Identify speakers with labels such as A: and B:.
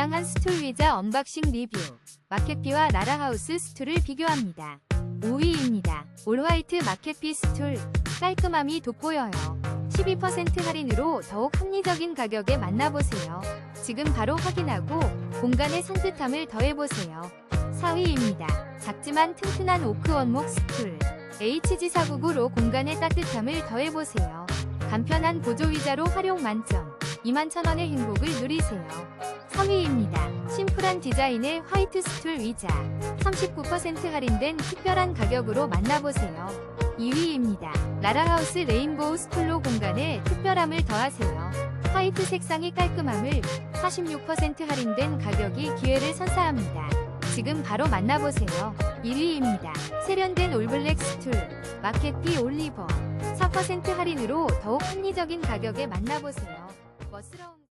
A: 다양한 스툴 의자 언박싱 리뷰, 마켓비와 라라하우스 스툴을 비교합니다. 5위입니다. 올화이트 마켓비 스툴, 깔끔함이 돋보여요. 12% 할인으로 더욱 합리적인 가격에 만나보세요. 지금 바로 확인하고 공간의 산뜻함을 더해보세요. 4위입니다. 작지만 튼튼한 오크 원목 스툴, HG499로 공간의 따뜻함을 더해보세요. 간편한 보조 의자로 활용 만점, 21,000원의 행복을 누리세요. 3위입니다. 심플한 디자인의 화이트 스툴 의자, 39% 할인된 특별한 가격으로 만나보세요. 2위입니다. 라라하우스 레인보우 스툴로 공간에 특별함을 더하세요. 화이트 색상의 깔끔함을 46% 할인된 가격이 기회를 선사합니다. 지금 바로 만나보세요. 1위입니다. 세련된 올블랙 스툴, 마켓비 올리버, 4% 할인으로 더욱 합리적인 가격에 만나보세요. 멋스러운